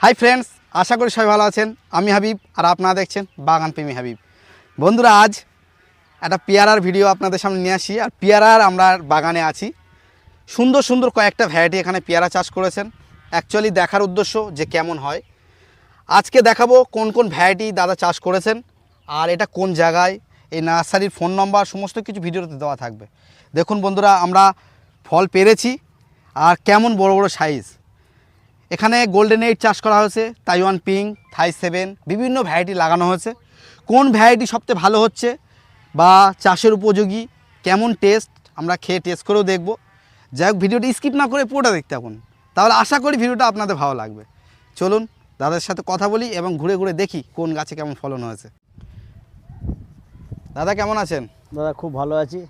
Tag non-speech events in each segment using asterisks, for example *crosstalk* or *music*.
Hi friends আশা করি সবাই ভালো আছেন। আমি হাবিব আর আপনারা দেখছেন বাগান প্রেমী হাবিব। বন্ধুরা, আজ একটা পেয়ারার ভিডিও আপনাদের সামনে নিয়ে আসি। আর পেয়ারার আমরা বাগানে আছি। সুন্দর সুন্দর কয়েকটা ভ্যারাইটি এখানে পেয়ারা চাষ করেছেন। অ্যাকচুয়ালি দেখার উদ্দেশ্য যে কেমন হয়। আজকে দেখাবো কোন কোন ভ্যারাইটি দাদা চাষ করেছেন আর এটা কোন জায়গায়, এই নার্সারির ফোন নম্বর সমস্ত কিছু ভিডিওতে দেওয়া থাকবে। দেখুন বন্ধুরা, আমরা ফল পেরেছি আর কেমন বড় বড় সাইজ এখানে গোল্ডেন এইট চাষ করা হয়েছে তাইওয়ান পিং থাই সেভেন বিভিন্ন ভ্যারাইটি লাগানো হয়েছে। কোন ভ্যারাইটি সবচেয়ে ভালো হচ্ছে বা চাষের উপযোগী কেমন টেস্ট আমরা খেয়ে টেস্ট করেও দেখব। যাই হোক ভিডিওটা স্কিপ না করে পুরোটা দেখতে থাকুন। তাহলে আশা করি ভিডিওটা আপনাদের ভালো লাগবে। চলুন দাদার সাথে কথা বলি এবং ঘুরে ঘুরে দেখি কোন গাছে কেমন ফলন হয়েছে। দাদা কেমন আছেন? দাদা খুব ভালো আছি।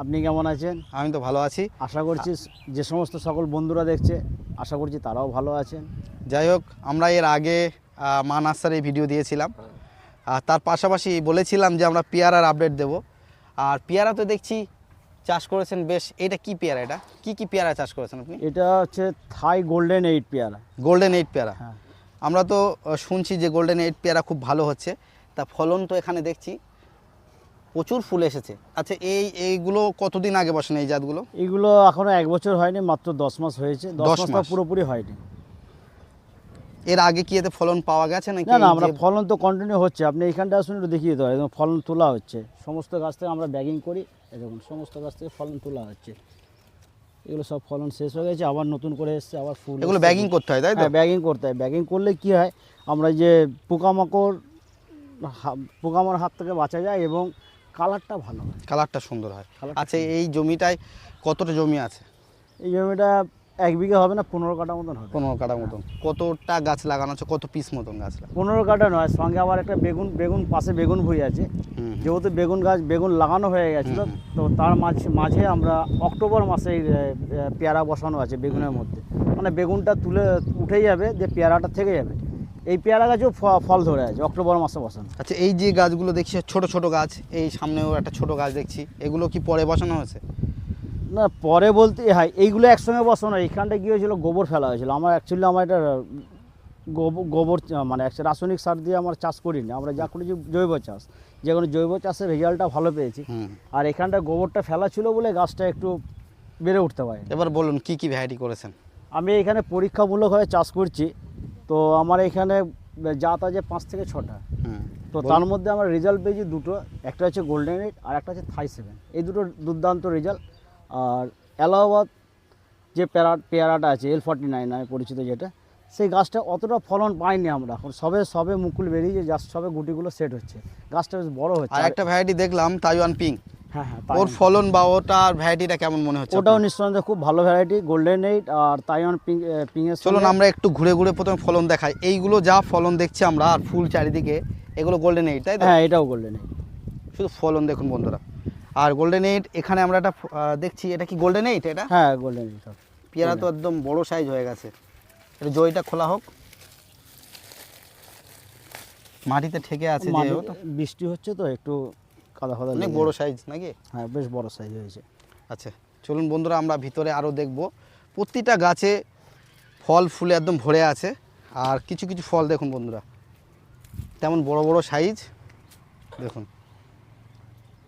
আপনি কেমন আছেন? আমি তো ভালো আছি। আশা করছি যে সমস্ত সকল বন্ধুরা দেখছে। আশা করছি তারাও ভালো আছেন। যাই হোক আমরা এর আগে মা নার্সারি ভিডিও দিয়েছিলাম। আর তার পাশাপাশি বলেছিলাম যে আমরা পেয়ারার আপডেট দেব। আর পেয়ারা তো দেখছি চাষ করেছেন বেশ। এটা কি পেয়ারা এটা? কি কি পেয়ারা চাষ করেছেন আপনি? এটা হচ্ছে থাই গোল্ডেন এইট পেয়ারা। গোল্ডেন এইট পেয়ারা। হ্যাঁ। আমরা তো শুনছি যে গোল্ডেন এইট পেয়ারা খুব ভালো হচ্ছে। তা ফলন তো এখানে দেখছি। প্রচুর ফুল এসেছে। আচ্ছা এই এইগুলো কতদিন আগে বসেন এই জাতগুলো? এগুলো এখনও এক বছর হয়নি মাত্র দশ মাস হয়েছে। দশ মাস। পুরোপুরি হয়নি। এর আগে কি এতে ফলন পাওয়া গেছে নাকি না না আমরা ফলন তো কন্টিনিউ হচ্ছে। আপনি এইখানটা আসুন একটু দেখিয়ে একদম ফলন তোলা হচ্ছে। সমস্ত গাছ থেকে আমরা ব্যাগিং করি। এরকম সমস্ত গাছ থেকে ফলন তোলা হচ্ছে। এগুলো সব ফলন শেষ হয়ে গেছে আবার নতুন করে এসছে আবার ফুল এগুলো ব্যাগিং করতে হয় তাই তো? ব্যাগিং করতে হয়। ব্যাগিং করলে কি হয় আমরা যে পোকামাকড় পোকামাকড় হাত থেকে বাঁচা যায় এবং কালারটা ভালো হয়। কালারটা সুন্দর হয়। আচ্ছা এই জমিটায় কতটা জমি আছে? এই জমিটা এক বিঘা হবে না পনেরো কাটা মতন হবে। পনেরো কাটা মতন। কতটা গাছ লাগানো আছে? কত পিস মতন গাছ পনেরো কাটা নয় সঙ্গে আবার একটা বেগুন বেগুন পাশে বেগুন ভুই আছে। যেহেতু বেগুন গাছ বেগুন লাগানো হয়ে গেছিল তো তার মাঝে মাঝে আমরা অক্টোবর মাসে পেয়ারা বসানো আছে বেগুনের মধ্যে। মানে বেগুনটা তুলে উঠে যাবে যে পেয়ারাটা থেকে যাবে। এই পেয়ারা গাছেও ফল ধরে আছে অক্টোবর মাসে বসানো। আচ্ছা এই যে গাছগুলো দেখছি ছোট ছোট গাছ এই সামনেও একটা ছোট গাছ দেখছি এগুলো কি পরে বসানো হয়েছে? না পরে বলতে হ্যাঁ এইগুলো একসঙ্গে বসানো এইখানটা কী হয়েছিল? গোবর ফেলা হয়েছিল। আমার অ্যাকচুয়ালি আমার এটা গোবর গোবর মানে একটা রাসায়নিক সার দিয়ে আমরা চাষ করিনি। আমরা যা করেছি জৈব চাষ। যে কোনো জৈব চাষের রেজাল্টটা ভালো পেয়েছি। আর এখানটা গোবরটা ফেলা ছিল বলে গাছটা একটু বেড়ে উঠতে পারে এবার বলুন কি কি ভ্যারাইটি করেছেন? আমি এখানে পরীক্ষামূলকভাবে চাষ করছি। তো আমার এখানে জাত আছে পাঁচ থেকে ছটা। তো তার মধ্যে আমার রেজাল্ট পেয়েছি দুটো একটা হচ্ছে গোল্ডেন এইট আর একটা হচ্ছে থাই সেভেন এই দুটো দুর্দান্ত রেজাল্ট আর এলাহাবাদ যে পেয়ারা পেয়ারাটা আছে এল ফর্টি নাইন নামে পরিচিত যেটা সেই গাছটা অতটা ফলন পাইনি আমরা। এখন সবে সবে মুকুল বেরিয়েছে জাস্ট সবে গুটিগুলো সেট হচ্ছে। গাছটা বেশ বড় হচ্ছে। আর একটা ভ্যারাইটি দেখলাম তাইওয়ান পিং হ্যাঁ ওর তাই- ফলন বা ওটার ভ্যারাইটিটা কেমন মনে হচ্ছে ওটাও? নিঃসন্দেহে খুব ভালো ভ্যারাইটি গোল্ডেন এইট আর তাইওয়ান পিঙ্কের চলুন আমরা একটু ঘুরে ঘুরে প্রথমে ফলন দেখাই। এইগুলো যা ফলন দেখছি আমরা আর ফুল চারিদিকে এগুলো গোল্ডেন এইট তাই হ্যাঁ এটাও গোল্ডেন এইট শুধু ফলন দেখুন বন্ধুরা। আর গোল্ডেন এইট এখানে আমরা একটা দেখছি এটা কি গোল্ডেন এইট এটা? হ্যাঁ গোল্ডেন এইট পেয়ারা তো একদম বড় সাইজ হয়ে গেছে। এটা জইটা খোলা হোক। মাটিতে ঠেকে আছে বৃষ্টি হচ্ছে তো একটু কাদা ফাদা অনেক বড় সাইজ নাকি? হ্যাঁ বেশ বড় সাইজ হয়েছে। আচ্ছা চলুন বন্ধুরা আমরা ভিতরে আরও দেখব। প্রতিটা গাছে ফল ফুলে একদম ভরে আছে। আর কিছু কিছু ফল দেখুন বন্ধুরা। তেমন বড় বড় সাইজ দেখুন।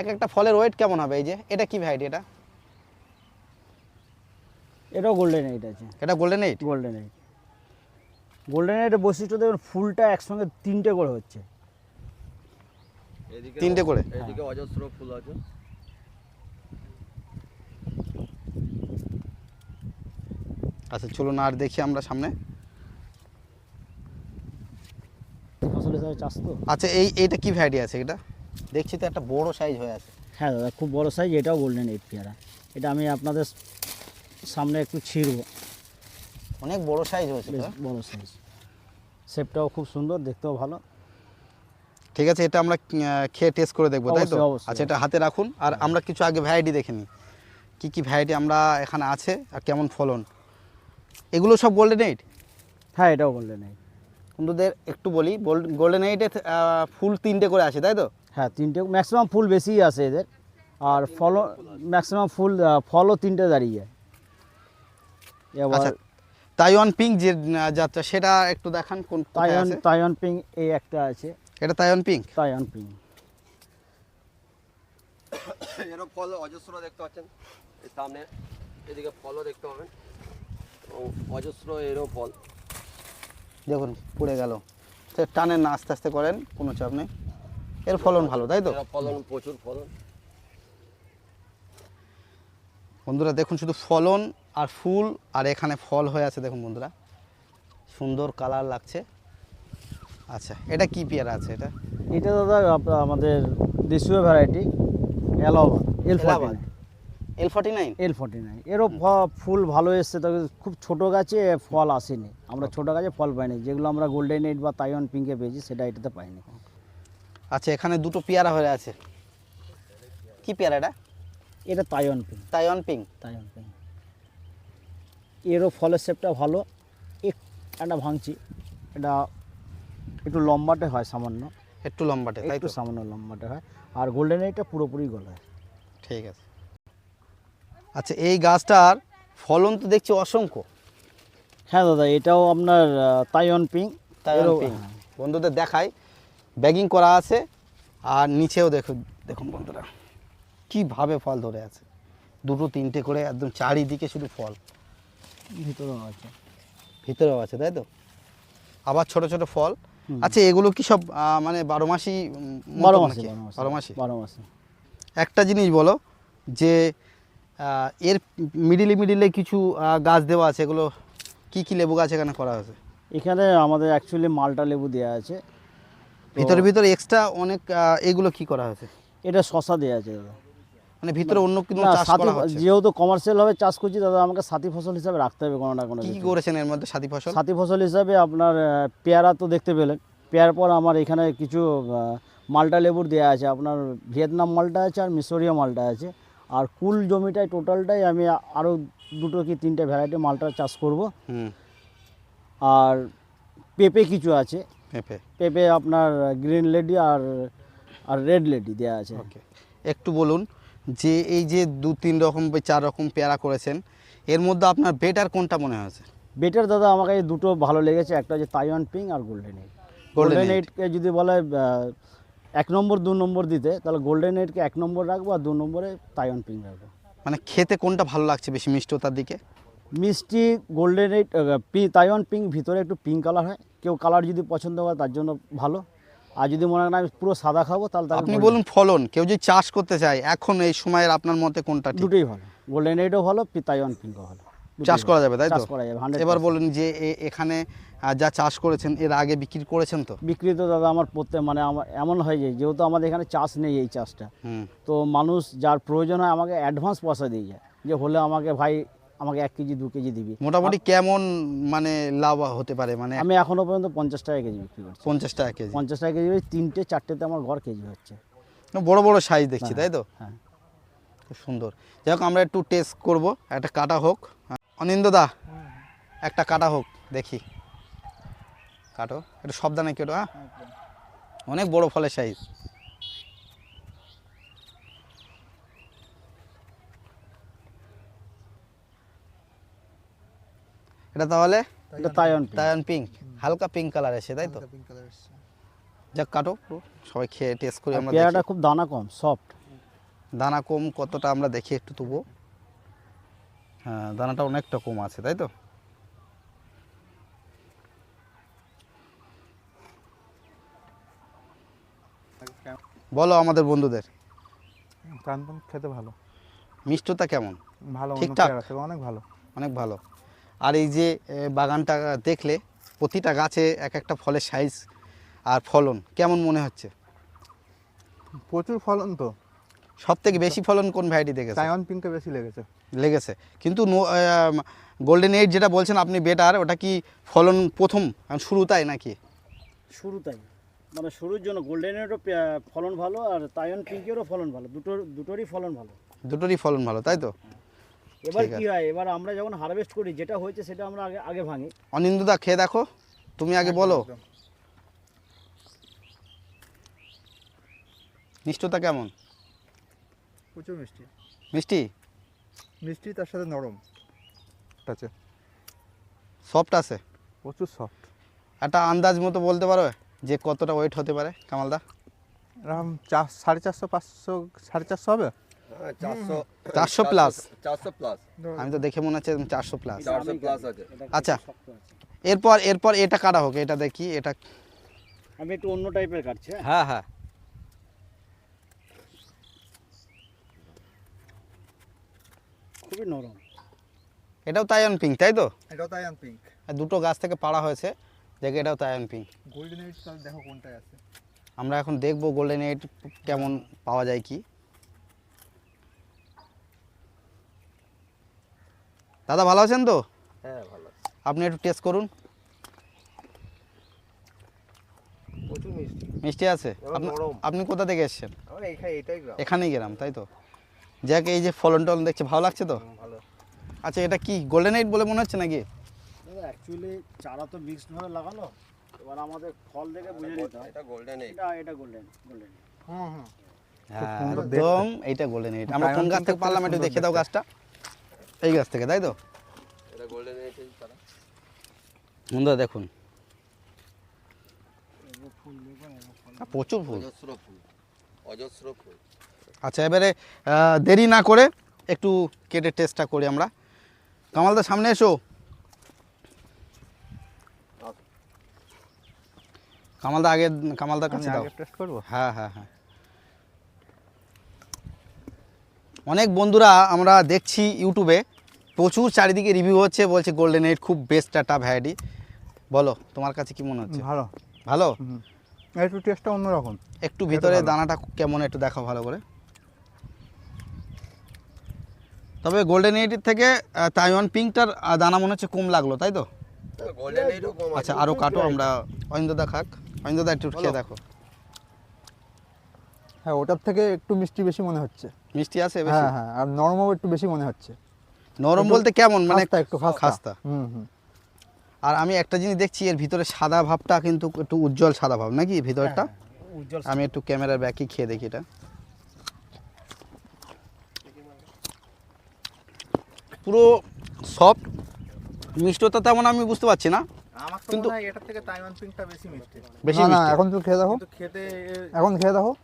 এক একটা ফলের ওয়েট কেমন হবে এই যে? এটা কি ভ্যারাইটি এটা? এটাও গোল্ডেন এইট আছে। এটা golden eight golden eight golden এইটের বৈশিষ্ট্য দেখুন ফুলটা একসঙ্গে তিনটে করে হচ্ছে। তিনটে করে? এদিকে অজস্র ফুল আছে। আচ্ছা চলুন আর দেখি আমরা সামনে। আচ্ছা এই এইটা কি ভ্যারাইটি আছে এটা? দেখছি তো একটা বড় সাইজ হয়ে আছে। হ্যাঁ দাদা খুব বড় সাইজ এটাও গোল্ডেন এইট পেয়ারা। এটা আমি আপনাদের সামনে একটু ছিঁড়বো। অনেক বড় সাইজ হয়েছে বড় সাইজ শেপটাও খুব সুন্দর দেখতেও ভালো। ঠিক আছে এটা আমরা খেয়ে টেস্ট করে দেখব তাই তো। আচ্ছা এটা হাতে রাখুন আর আমরা কিছু আগে ভ্যারাইটি দেখে নিই। কী কী ভ্যারাইটি আমরা এখানে আছে আর কেমন ফলন? এগুলো সব গোল্ডেন এইট হ্যাঁ এটাও গোল্ডেন এইট বন্ধুদের একটু বলি গোল্ডেন এইটে ফুল তিনটে করে আছে তাই তো? হ্যাঁ তিনটে ম্যাক্সিমাম ফুল বেশিই আসে এদের। আর ফলও ম্যাক্সিমাম ফুল ফলও তিনটে দাঁড়িয়ে। যায় এবার আচ্ছা তাইওয়ান পিঙ্ক যে যাত্রা সেটা একটু দেখান কোন তাইওয়ান তাইওয়ান পিং এই একটা আছে। এটা তাইওয়ান পিঙ্ক তাইওয়ান পিং এরও ফল অজস্র দেখতে পাচ্ছেন এই সামনে এদিকে ফলও দেখতে পাবেন। অজস্র এরও ফল দেখুন পুড়ে গেল। তো টানেন না আস্তে আস্তে করেন কোনো চাপ নেই। এর ফলন ভালো তাই তো? ফলন প্রচুর ফলন। বন্ধুরা দেখুন শুধু ফলন আর ফুল আর এখানে ফল হয়ে আছে দেখুন বন্ধুরা। সুন্দর কালার লাগছে। আচ্ছা এটা কি পেয়ারা আছে এটা? এটা দাদা আমাদের দেশীয় variety Allahabad L Allahabad. L forty nine L forty nine এরও ফুল ভালো এসছে তবে খুব ছোট গাছে ফল আসেনি। আমরা ছোট গাছে ফল পাইনি। যেগুলো আমরা গোল্ডেন এইট বা তাইওয়ান পিঙ্কে পেয়েছি সেটা এটাতে পাইনি। আচ্ছা এখানে দুটো পেয়ারা হয়ে আছে। কি পেয়ারা এটা? এটা Taiwan pink Taiwan pink Taiwan pink এরও ফলের শেপটা ভালো। এক একটা ভাঙছি। এটা একটু লম্বাটে হয় সামান্য। একটু লম্বাটে তাই একটু তো? সামান্য লম্বাটে হয়। আর গোল্ডেন এইটটা পুরোপুরি গলায়। ঠিক আছে। আচ্ছা এই গাছটার ফলন তো দেখছি অসংখ্য। হ্যাঁ দাদা এটাও আপনার তাইওয়ান পিঙ্ক তাইওয়ান হ্যাঁ। বন্ধুদের দেখাই। ব্যাগিং করা আছে। আর নিচেও দেখুন দেখুন বন্ধুরা কীভাবে ফল ধরে আছে। দুটো তিনটে করে একদম চারিদিকে শুধু ফল। ভিতরেও আছে। ভিতরেও আছে তাই তো? আবার ছোট ছোট ফল। আচ্ছা এগুলো কি সব মানে বারো মাসি বারো মাসে বারো মাসে? বারো মাসে। একটা জিনিস বলো যে এর মিডিলে মিডিলে কিছু গাছ দেওয়া আছে এগুলো কি কি লেবু গাছ এখানে করা হয়েছে এখানে আমাদের অ্যাকচুয়ালি মালটা লেবু দেওয়া আছে। ভিতরে ভিতরে এক্সট্রা অনেক এগুলো কি করা হয়েছে এটা শশা দেওয়া আছে দাদা। মানে ভিতরে অন্য না চাষ করা হচ্ছে? যেহেতু কমার্শিয়াল ভাবে চাষ করছি দাদা আমাকে সাথী ফসল হিসাবে রাখতে হবে কোনো না কোনো কি করেছেন এর মধ্যে সাথী ফসল? সাথী ফসল হিসাবে আপনার পেয়ারা তো দেখতে পেলেন। পেয়ার পর আমার এখানে কিছু মালটা লেবুর দেওয়া আছে। আপনার ভিয়েতনাম মালটা আছে আর মিশরীয় মালটা আছে। আর কুল জমিটায় টোটালটাই আমি আরও দুটো কি তিনটে ভ্যারাইটি মালটা চাষ করব। হুম। আর পেঁপে কিছু আছে। পেঁপে? পেঁপে আপনার গ্রিন লেডি আর আর রেড লেডি দেওয়া আছে। ওকে একটু বলুন যে এই যে দু তিন রকম বা চার রকম পেয়ারা করেছেন এর মধ্যে আপনার বেটার কোনটা মনে হয়েছে বেটার দাদা আমাকে এই দুটো ভালো লেগেছে। একটা হচ্ছে তাইওয়ান পিং আর গোল্ডেন এইট গোল্ডেন। এইটকে যদি বলে এক নম্বর দু নম্বর দিতে তাহলে গোল্ডেন এইটকে এক নম্বর রাখব আর দু নম্বরে তাইওয়ান পিং রাখব। মানে খেতে কোনটা ভালো লাগছে বেশি মিষ্টতার দিকে? মিষ্টি গোল্ডেন এইট তাইওয়ান পিঙ্ক ভিতরে একটু পিঙ্ক কালার হয়। কেউ কালার যদি পছন্দ করে তার জন্য ভালো। আর যদি মনে হয় না আমি পুরো সাদা খাব তাহলে আপনি বলুন ফলন কেউ যদি চাষ করতে চায় এখন এই সময়ের আপনার মতে কোনটা দুটোই ভালো। গোল্ডেন এইটও ভালো পি- তাইওয়ান পিঙ্কও ভালো। চাষ করা যাবে তাই তো? চাষ করা যাবে এবার বলুন যে এখানে যা চাষ করেছেন এর আগে বিক্রি করেছেন তো? বিক্রি তো দাদা আমার প্রত্যেক মানে আমার এমন হয়ে যায় যেহেতু আমাদের এখানে চাষ নেই এই চাষটা। তো মানুষ যার প্রয়োজন হয় আমাকে অ্যাডভান্স পয়সা দিয়ে যায়। যে হলে আমাকে ভাই আমাকে এক কেজি দু কেজি দিবি। মোটামুটি কেমন মানে লাভ হতে পারে? মানে আমি এখনও পর্যন্ত পঞ্চাশ টাকা কেজি বিক্রি করছি। পঞ্চাশ টাকা কেজি। পঞ্চাশ টাকা কেজি তিনটে চারটেতে আমার ঘর কেজি হচ্ছে। বড় বড় সাইজ দেখছি হ্যাঁ, তাই তো? হ্যাঁ। খুব সুন্দর। যাই হোক আমরা একটু টেস্ট করব। একটা কাটা হোক। অনিন্দদা একটা কাটা হোক দেখি। কাটো। একটু সাবধানে কেটো হ্যাঁ? অনেক বড় ফলের সাইজ এটা তাহলে? এটা পিঙ্ক। তায়ান পিঙ্ক হালকা পিঙ্ক কালার এসে তাই তো? যাক কাটো। সবাই খেয়ে টেস্ট করি আমরা পেয়ারাটা খুব দানা কম সফট দানা কম কতটা আমরা দেখি একটু তবুও। হ্যাঁ দানাটা অনেকটা কম আছে তাই তো? বলো আমাদের বন্ধুদের। প্রাণপণ খেতে ভালো। মিষ্টতা কেমন? ভালো ঠিকঠাক? অনেক ভালো। অনেক ভালো। আর এই যে বাগানটা দেখলে প্রতিটা গাছে এক একটা ফলের সাইজ আর ফলন কেমন মনে হচ্ছে? প্রচুর ফলন তো। সব থেকে বেশি ফলন কোন ভ্যারাইটি দেখেছে তাইওয়ান পিঙ্কে বেশি লেগেছে। লেগেছে। কিন্তু গোল্ডেন এইট যেটা বলছেন আপনি বেটার ওটা কি ফলন প্রথম শুরু তাই নাকি? শুরু তাই। মানে শুরুর জন্য গোল্ডেনেরও পে- ফলন ভালো আর তাইওয়ান পিঙ্কেরও ফলন ভালো। দুটোর দুটোরই ফলন ভালো। দুটোরই ফলন ভালো তাই তো? এবার কি হয় এবার আমরা যখন হারভেস্ট করি যেটা হয়েছে সেটা আমরা আগে আগে ভাঙি। অনিন্দুদা খেয়ে দেখো। তুমি আগে বলো। মিষ্টতা কেমন? প্রচুর মিষ্টি। মিষ্টি? মিষ্টি তার সাথে নরম। আছে। সফট আছে? প্রচুর সফট একটা আন্দাজ মতো বলতে পারো যে কতটা ওয়েট হতে পারে কামালদা? এরকম চার সাড়ে চারশো পাঁচশো সাড়ে চারশো হবে? চারশো 400 plus। চারশো প্লাস? আমি তো দেখে মনে হচ্ছে চারশো প্লাস। প্লাস আছে। আচ্ছা। এরপর এরপর এটা কাটা হোক এটা দেখি এটা আমি একটু অন্য টাইপের কাটছি হ্যাঁ? হ্যাঁ হ্যাঁ। খুবই নরম। এটাও তাইয়ান পিঙ্ক তাই তো? এটাও তাই পিঙ্ক আর দুটো গাছ থেকে পাড়া হয়েছে দেখে এটাও তাইয়ান পিঙ্ক গোল্ডেন এইট দেখো কোনটায় আছে। আমরা এখন দেখব গোল্ডেন এইট কেমন পাওয়া যায় কি। দাদা ভালো আছেন তো? হ্যাঁ ভালো আপনি একটু টেস্ট করুন। মিষ্টি। মিষ্টি আছে? আপনি- কোথা থেকে এসেছেন? এখানেই গেলাম তাই তো? যাক এই যে ফলন টলন দেখছে ভালো লাগছে তো? আচ্ছা এটা কি গোল্ডেন এইট বলে মনে হচ্ছে নাকি? অ্যাকচুয়ালি চারা তো মিক্সড ভাবে লাগানো। এবার আমাদের ফল দেখে বুঝে নিতে হয়। এটা গোল্ডেন এইট এটা এটা গোল্ডেন গোল্ডেন হুম হুম। হ্যাঁ একদম এইটা গোল্ডেন এইট আমরা কোন গাছ থেকে পারলাম একটু দেখে দাও গাছটা। এই গাছ থেকে তাই তো? এটা গোল্ডেন সুন্দর দেখুন। প্রচুর ফুল। অজস্র ফুল আচ্ছা এবারে দেরি না করে একটু কেটে টেস্টটা করি আমরা। কামালদা সামনে এসো। কামালদা আগে কামালদার কাছে দাও। টেস্ট করব? হ্যাঁ হ্যাঁ হ্যাঁ। অনেক বন্ধুরা আমরা দেখছি ইউটিউবে প্রচুর চারিদিকে রিভিউ হচ্ছে বলছে গোল্ডেন এইট খুব বেস্ট একটা ভ্যারাইটি বলো তোমার কাছে কি মনে হচ্ছে? ভালো। ভালো? একটু টেস্টটা অন্যরকম। একটু ভিতরে দানাটা কেমন একটু দেখাও ভালো করে। তবে গোল্ডেন এইটের থেকে তাইওয়ান পিঙ্কটার দানা মনে হচ্ছে কম লাগল তাই তো? আচ্ছা আরও কাটো আমরা অইন্দদা খাক অইন্দদা একটু খেয়ে দেখো। হ্যাঁ ওটার থেকে একটু মিষ্টি বেশি মনে হচ্ছে। মিষ্টি আছে বেশি? হ্যাঁ হ্যাঁ আর নরমও একটু বেশি মনে হচ্ছে। নরম বলতে কেমন? মানে খাস্তা একটু খাস্তা। খাস্তা। হুম হুম। আর আমি একটা জিনিস দেখছি এর ভিতরে সাদা ভাবটা কিন্তু একটু উজ্জ্বল সাদা ভাব নাকি ভিতরটা? উজ্জ্বল আমি একটু ক্যামেরার ব্যাকে খেয়ে দেখি এটা। পুরো সফট। মিষ্টতা তেমন আমি বুঝতে পারছি না। আমার তো কিন্তু- মনে হয় এটার থেকে তাইওয়ান পিঙ্কটা বেশি মিষ্টি। বেশি না মিষ্টি। এখন তুই খেয়ে দেখো। খেতে এখন খেয়ে দেখো।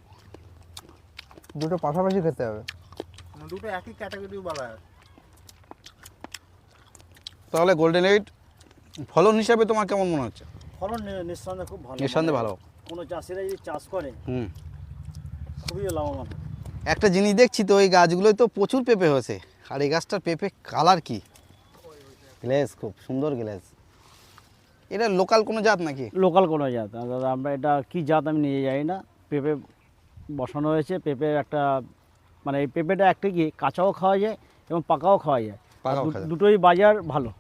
দুটো পাশাপাশি খেতে হবে। মানে দুটো একই ক্যাটাগরি বলা হয় তাহলে গোল্ডেন এইট ফলন হিসাবে তোমার কেমন মনে হচ্ছে? ফলন নি- নিঃসন্দেহে খুব ভালো। নিঃসন্দেহে মানে ভালো। কোনো চাষিরা যদি চাষ করে হুম। খুবই লাভবান। একটা জিনিস দেখছি তো এই গাছগুলোই তো প্রচুর পেঁপে হয়েছে। আর এই গাছটার পেঁপে কালার কি? গ্লেজ খুব সুন্দর গ্লেজ। এটা লোকাল কোনো জাত নাকি? লোকাল কোনো জাত দাদা আমরা এটা কি জাত আমি নিয়ে যাই না। পেঁপে বসানো হয়েছে পেঁপের একটা মানে এই পেঁপেটা একটা কি কাঁচাও খাওয়া যায় এবং পাকাও খাওয়া যায়। পাকাও খাওয়া যায়। দুটোই বাজার ভালো।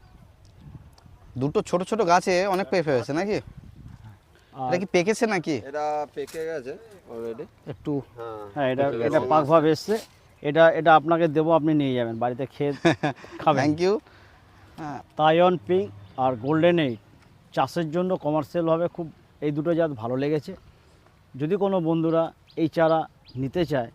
দুটো ছোট ছোট গাছে অনেক পেঁপে হয়েছে নাকি? আর এটা কি পেকেছে নাকি? এটা পেকে গেছে অলরেডি একটু হ্যাঁ হ্যাঁ এটা এটা। পাকভাবে এসছে। এটা এটা আপনাকে দেবো আপনি নিয়ে যাবেন বাড়িতে খেয়ে *laughs* খাবেন। থ্যাংক ইউ হ্যাঁ তাইওয়ান পিঙ্ক আর গোল্ডেন এইট চাষের জন্য কমার্শিয়ালভাবে খুব এই দুটো জাত ভালো লেগেছে। যদি কোনো বন্ধুরা এই চারা নিতে চায়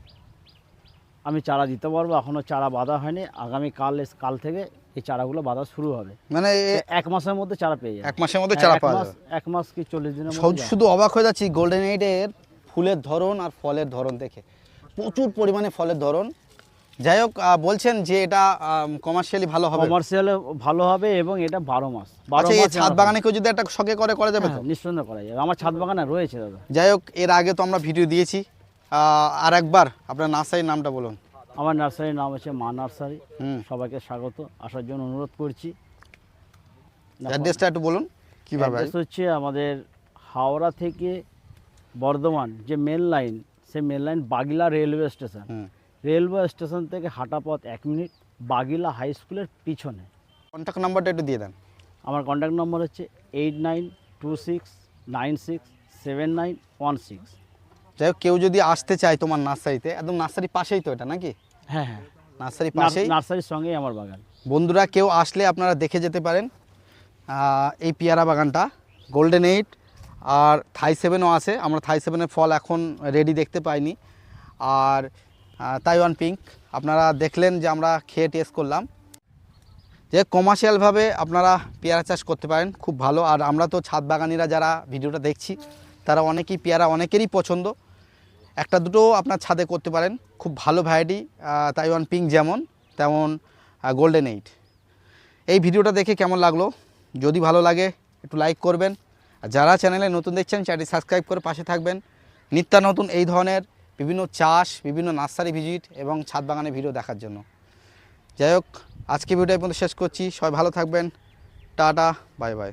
আমি চারা দিতে পারব। এখনও চারা বাঁধা হয়নি। আগামী কাল কাল থেকে এই চারাগুলো বাঁধা শুরু হবে। মানে এক মাসের মধ্যে চারা পেয়ে যাবে। এক মাসের মধ্যে হ্যাঁ, চারা পাওয়া মাস- যাবে। এক মাস কি চল্লিশ দিনের মধ্যে শুধু অবাক হয়ে যাচ্ছি গোল্ডেন এইডের ফুলের ধরন আর ফলের ধরন দেখে। প্রচুর পরিমাণে ফলের ধরন। যাই হোক বলছেন যে এটা কমার্শিয়ালি ভালো হবে। কমার্শিয়ালে ভালো হবে এবং এটা বারো মাস। আচ্ছা এই ছাদ বাগানে কেউ যদি একটা শখে করে করা যাবে তো? হ্যাঁ, করা যাবে। আমার ছাদ বাগানে রয়েছে দাদা। যাই হোক এর আগে তো আমরা ভিডিও দিয়েছি। আর একবার আপনার নার্সারির নামটা বলুন। আমার নার্সারির নাম হচ্ছে মা নার্সারি। সবাইকে স্বাগত। আসার জন্য অনুরোধ করছি। অ্যাড্রেসটা একটু বলুন কীভাবে? হচ্ছে আমাদের হাওড়া থেকে বর্ধমান যে মেন লাইন সে main line Bagila railway station railway station থেকে হাঁটা পথ এক মিনিট বাগিলা হাই স্কুলের পিছনে। কন্ট্যাক্ট নাম্বারটা একটু দিয়ে দেন। আমার কন্ট্যাক্ট নম্বর হচ্ছে eight nine two six nine six seven nine one six যাই হোক কেউ যদি আসতে চায় তোমার নার্সারিতে একদম নার্সারি পাশেই তো এটা নাকি? হ্যাঁ হ্যাঁ। নার্সারি পাশেই? নার্সারির সঙ্গেই আমার বাগান। বন্ধুরা কেউ আসলে আপনারা দেখে যেতে পারেন এই পেয়ারা বাগানটা। গোল্ডেন এইট আর থাই সেভেনও আছে। আমরা থাই সেভেনের ফল এখন রেডি দেখতে পাইনি। আর তাইওয়ান পিঙ্ক আপনারা দেখলেন যে আমরা খেয়ে টেস্ট করলাম। যে কমার্শিয়ালভাবে আপনারা পেয়ারা চাষ করতে পারেন, খুব ভালো। আর আমরা তো ছাদ বাগানিরা যারা ভিডিওটা দেখছি, তারা অনেকেই পেয়ারা অনেকেরই পছন্দ। একটা দুটো আপনার ছাদে করতে পারেন। খুব ভালো ভ্যারাইটি তাইওয়ান পিঙ্ক যেমন, তেমন গোল্ডেন এইট এই ভিডিওটা দেখে কেমন লাগল? যদি ভালো লাগে, একটু লাইক করবেন। আর যারা চ্যানেলে নতুন দেখছেন চ্যানেলটি সাবস্ক্রাইব করে পাশে থাকবেন। নিত্য নতুন এই ধরনের বিভিন্ন চাষ, বিভিন্ন নার্সারি ভিজিট এবং ছাদ বাগানের ভিডিও দেখার জন্য। যাই হোক আজকে ভিডিও পর্যন্ত শেষ করছি। সবাই ভালো থাকবেন। Tata, bye bye.